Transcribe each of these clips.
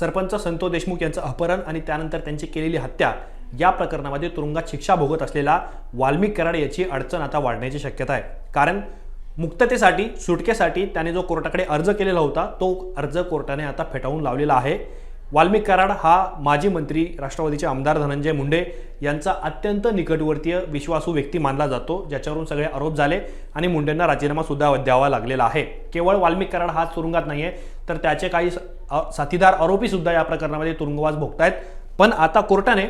सरपंच संतोष देशमुख यांचं अपहरण आणि त्यानंतर त्यांची केलेली हत्या या प्रकरणामध्ये तुरुंगात शिक्षा भोगत असलेला वाल्मिक कराड याची अडचण आता वाढण्याची शक्यता आहे. कारण मुक्ततेसाठी सुटकेसाठी त्याने जो कोर्टाकडे अर्ज केलेला होता तो अर्ज कोर्टाने आता फेटाळून लावलेला आहे. वाल्मिक कराड हा माजी मंत्री राष्ट्रवादीचे आमदार धनंजय मुंडे यांचा अत्यंत निकटवर्तीय विश्वासू व्यक्ती मानला जातो ज्याच्यावरून सगळे आरोप झाले आणि मुंडेंना राजीनामा सुद्धा द्यावा लागलेला आहे. केवळ वाल्मिक कराड हाच तुरुंगात नाही आहे तर त्याचे काही स- साथीदार आरोपी सुद्धा या प्रकरणामध्ये तुरुंगवास भोगतायत. पण आता कोर्टाने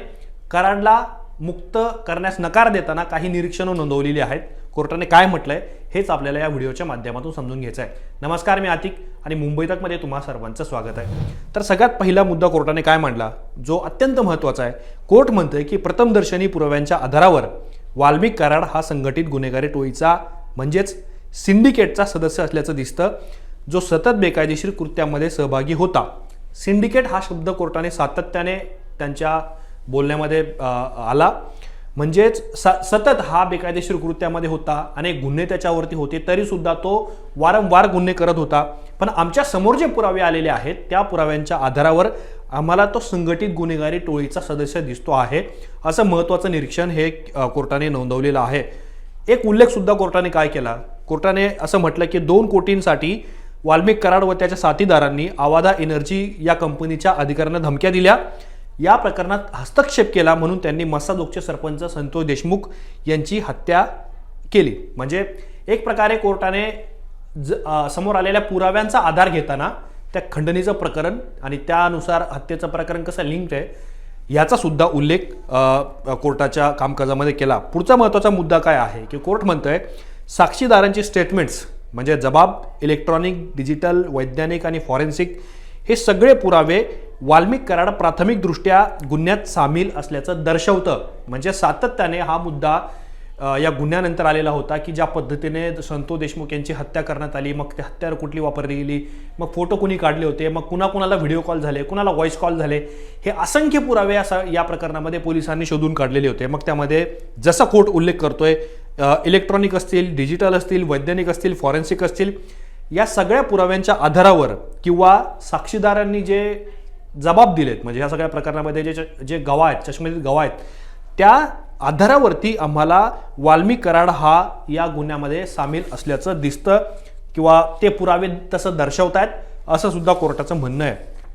कराडला मुक्त करण्यास नकार देताना काही निरीक्षणं नोंदवलेली आहेत. कोर्टाने काय म्हटलंय हेच आपल्याला या व्हिडिओच्या माध्यमातून समजून घ्यायचं आहे नमस्कार मी आतिक आणि मुंबई तकमध्ये तुम्हा सर्वांचं स्वागत आहे. तर सगळ्यात पहिला मुद्दा कोर्टाने काय मांडला? जो अत्यंत महत्त्वाचा आहे. कोर्ट म्हणतोय की प्रथमदर्शनी पुराव्यांच्या आधारावर वाल्मिक कराड हा संघटित गुन्हेगारी टोळीचा म्हणजेच सिंडिकेटचा सदस्य असल्याचं दिसतं. जो सतत बेकायदेशीर कृत्यामध्ये सहभागी होता. सिंडिकेट हा शब्द कोर्टाने सातत्याने त्यांच्या बोलण्यामध्ये आला. म्हणजेच स सतत हा बेकायदेशीर कृत्यामध्ये होता अनेक गुन्हे त्याच्यावरती होते तरीसुद्धा तो वारंवार गुन्हे करत होता. पण आमच्यासमोर जे पुरावे आलेले आहेत त्या पुराव्यांच्या आधारावर आम्हाला तो संघटित गुन्हेगारी टोळीचा सदस्य दिसतो आहे. असं महत्त्वाचं निरीक्षण हे कोर्टाने नोंदवलेलं आहे. एक उल्लेख सुद्धा कोर्टाने काय केला? कोर्टाने असं म्हटलं की दोन कोटींसाठी वाल्मिक कराड व त्याच्या साथीदारांनी आवादा एनर्जी या कंपनीच्या अधिकाऱ्यांना धमक्या दिल्या. या प्रकरणात हस्तक्षेप केला म्हणून त्यांनी मसादोगचे सरपंच संतोष देशमुख यांची हत्या केली. म्हणजे एक प्रकारे कोर्टाने ज समोर आलेल्या पुराव्यांचा आधार घेताना त्या खंडणीचं प्रकरण आणि त्यानुसार हत्येचं प्रकरण कसं लिंक्ड आहे याचा सुद्धा उल्लेख कोर्टाच्या कामकाजामध्ये केला. पुढचा महत्त्वाचा मुद्दा काय आहे की कोर्ट म्हणतोय साक्षीदारांची स्टेटमेंट्स म्हणजे जबाब इलेक्ट्रॉनिक डिजिटल वैज्ञानिक आणि फॉरेन्सिक हे सगळे पुरावे वाल्मिक कराड प्राथमिकदृष्ट्या गुन्ह्यात सामील असल्याचं दर्शवतं. म्हणजे सातत्याने हा मुद्दा या गुन्ह्यानंतर आलेला होता की ज्या पद्धतीने संतो देशमुख यांची हत्या करण्यात आली मग ते हत्यार कुठली वापरली गेली मग फोटो कुणी काढले होते मग कुणा कुणाला व्हिडिओ कॉल झाले कुणाला व्हॉइस कॉल झाले हे असंख्य पुरावे असा या प्रकरणामध्ये पोलिसांनी शोधून काढलेले होते. मग त्यामध्ये जसा कोर्ट उल्लेख करतोय इलेक्ट्रॉनिक असतील डिजिटल असतील वैज्ञानिक असतील फॉरेन्सिक असतील या सगळ्या पुराव्यांच्या आधारावर किंवा साक्षीदारांनी जे जबाब दिलेत. म्हणजे या सगळ्या प्रकरणामध्ये जे जे गवा आहेत चष्मेतील गवा आहेत त्या आधारावरती आम्हाला वाल्मिक कराड हा या गुन्ह्यामध्ये सामील असल्याचं दिसतं किंवा ते पुरावे तसं दर्शवतायत असं सुद्धा कोर्टाचं म्हणणं आहे.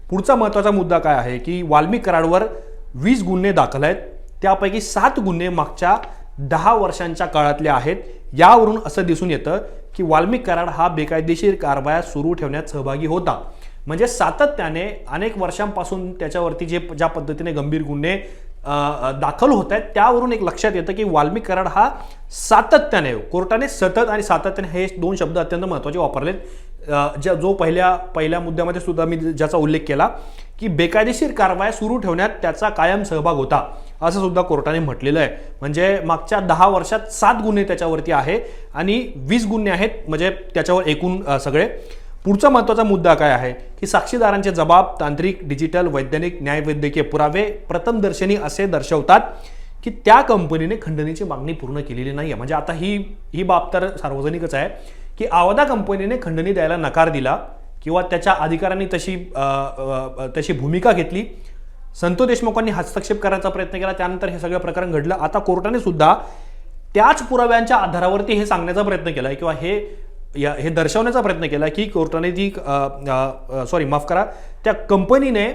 पुढचा महत्त्वाचा मुद्दा काय आहे की वाल्मिक कराडवर वीस गुन्हे दाखल आहेत. त्यापैकी सात गुन्हे मागच्या दहा वर्षांच्या काळातले आहेत. यावरून असं दिसून येतं की वाल्मी कराड हा बेकायदेशीर कारवाया सुरू ठेवण्यात सहभागी होता. म्हणजे सातत्याने अनेक वर्षांपासून त्याच्यावरती जे ज्या पद्धतीने गंभीर गुन्हे दाखल होत आहेत त्यावरून एक लक्षात येतं की वाल्मिक कराड हा सातत्याने कोर्टाने सतत आणि सातत्याने हे दोन शब्द अत्यंत महत्त्वाचे वापरलेत. ज्या जो पहिल्या पहिल्या मुद्द्यामध्ये सुद्धा मी ज्याचा उल्लेख केला की बेकायदेशीर कारवाया सुरू ठेवण्यात त्याचा कायम सहभाग होता असं सुद्धा कोर्टाने म्हटलेलं आहे. म्हणजे मागच्या दहा वर्षात सात गुन्हे त्याच्यावरती आहे आणि वीस गुन्हे आहेत म्हणजे त्याच्यावर एकूण सगळे. पुढचा महत्त्वाचा मुद्दा काय आहे? की साक्षीदारांचे जबाब तांत्रिक डिजिटल वैज्ञानिक न्यायवैद्यकीय पुरावे प्रथमदर्शनी असे दर्शवतात की त्या कंपनीने खंडणीची मागणी पूर्ण केलेली नाही आहे म्हणजे आता ही ही बाब तर सार्वजनिकच आहे की आवदा कंपनीने खंडणी द्यायला नकार दिला किंवा त्याच्या अधिकाऱ्यांनी तशी तशी भूमिका घेतली. संतो देशमुखांनी हस्तक्षेप करायचा प्रयत्न केला. त्यानंतर हे सगळं प्रकरण घडलं. आता कोर्टाने सुद्धा त्याच पुराव्यांच्या आधारावरती हे सांगण्याचा प्रयत्न केला किंवा हे या हे दर्शवण्याचा प्रयत्न केला की कोर्टाने ती सॉरी माफ करा त्या कंपनीने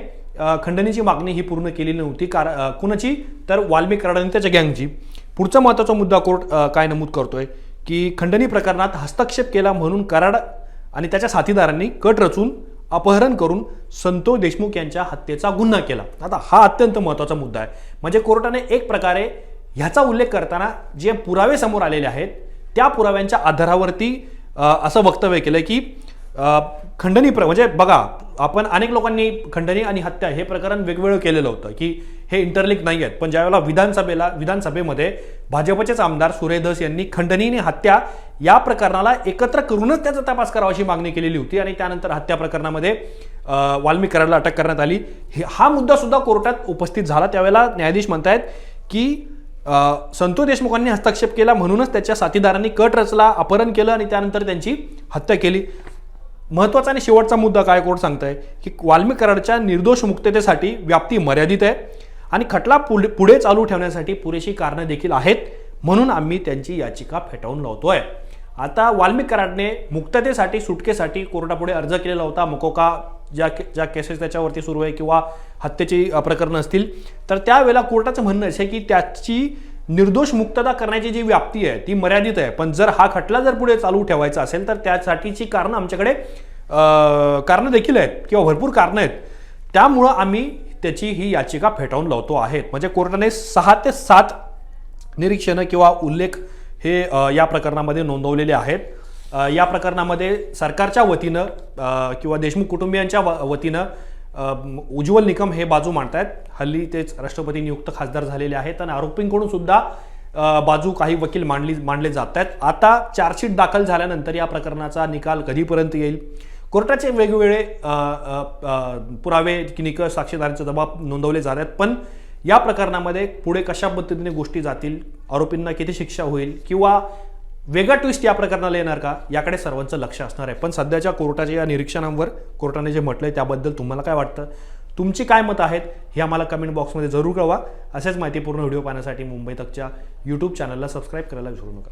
खंडणीची मागणी ही पूर्ण केली नव्हती. कार कुणाची? तर वाल्मिक कराड आणि त्याच्या गँगची. पुढचा महत्त्वाचा मुद्दा कोर्ट काय नमूद करतोय? की खंडणी प्रकरणात हस्तक्षेप केला म्हणून कराड आणि त्याच्या साथीदारांनी कट रचून अपहरण करून संतोष देशमुख यांच्या हत्येचा गुन्हा केला. आता हा अत्यंत महत्त्वाचा मुद्दा आहे. म्हणजे कोर्टाने एक प्रकारे ह्याचा उल्लेख करताना जे पुरावे समोर आलेले आहेत त्या पुराव्यांच्या आधारावरती असं वक्तव्य केलं की खंडणी प्र म्हणजे बघा आपण अनेक लोकांनी खंडणी आणि हत्या हे प्रकरण वेगवेगळं केलेलं होतं की हे इंटरलिंक नाही आहेत. पण ज्यावेळेला विधानसभेला विधानसभेमध्ये भाजपचेच आमदार सुरेश धस यांनी खंडणी आणि हत्या या प्रकरणाला एकत्र करूनच त्याचा तपास करावा अशी मागणी केलेली होती आणि त्यानंतर हत्या प्रकरणामध्ये अ, वाल्मिक कराडला अटक करण्यात आली. हे- हा मुद्दा सुद्धा कोर्टात उपस्थित झाला. त्यावेळेला न्यायाधीश म्हणतायत की संतोष देशमुखांनी हस्तक्षेप केला म्हणूनच त्याच्या साथीदारांनी कट रचला अपहरण केलं आणि त्यानंतर त्यांची हत्या केली. महत्त्वाचा आणि शेवटचा मुद्दा काय कोर्ट सांगतंय? की वाल्मिक कराडच्या निर्दोष मुक्ततेसाठी व्याप्ती मर्यादित आहे आणि खटला पुढे पुढे चालू ठेवण्यासाठी पुरेशी कारणं देखील आहेत म्हणून आम्ही त्यांची याचिका फेटाळून लावतोय. आता वाल्मिक कराडने मुक्ततेसाठी सुटकेसाठी कोर्टापुढे अर्ज केलेला होता. मकोका ज्या ज्या केसेस त्याच्यावरती सुरू आहे किंवा हत्येची प्रकरणं असतील तर त्यावेळेला कोर्टाचं म्हणणं असे की त्याची निर्दोष मुक्तता करण्याची जी व्याप्ती आहे ती मर्यादित आहे. पण जर हा खटला जर पुढे चालू ठेवायचा असेल तर त्यासाठीची कारणं आमच्याकडे कारणं देखील आहेत किंवा भरपूर कारणं आहेत. त्यामुळं आम्ही त्याची ही याचिका फेटाळून लावतो आहेत. म्हणजे कोर्टाने सहा ते सात निरीक्षणं किंवा उल्लेख हे या प्रकरणामध्ये नोंदवलेले आहेत. या प्रकरणामध्ये सरकारच्या वतीनं किंवा देशमुख कुटुंबियांच्या व- वतीनं उज्ज्वल निकम हे बाजू मांडतायत. हल्ली तेच राष्ट्रपती नियुक्त खासदार झालेले आहेत आणि आरोपींकडून सुद्धा बाजू काही वकील मांडली मांडले जात आहेत आता चार्जशीट दाखल झाल्यानंतर या प्रकरणाचा निकाल कधीपर्यंत येईल? कोर्टाचे वेगवेगळे पुरावे की पुरावे निकष साक्षीदारांचे जबाब नोंदवले जात आहेत पण या प्रकरणामध्ये पुढे कशा पद्धतीने गोष्टी जातील? आरोपींना किती शिक्षा होईल? किंवा वेगळा ट्विस्ट या प्रकरणाला येणार का? याकडे सर्वांचं लक्ष असणार आहे. पण सध्याच्या कोर्टाच्या या निरीक्षणांवर कोर्टाने जे म्हटलंय त्याबद्दल तुम्हाला काय वाटतं? तुमची काय मतं आहेत हे आम्हाला कमेंट बॉक्समध्ये जरूर कळवा. असेच माहितीपूर्ण व्हिडिओ पाहण्यासाठी मुंबई तकच्या यूट्यूब चॅनलला सबस्क्राईब करायला विसरू नका.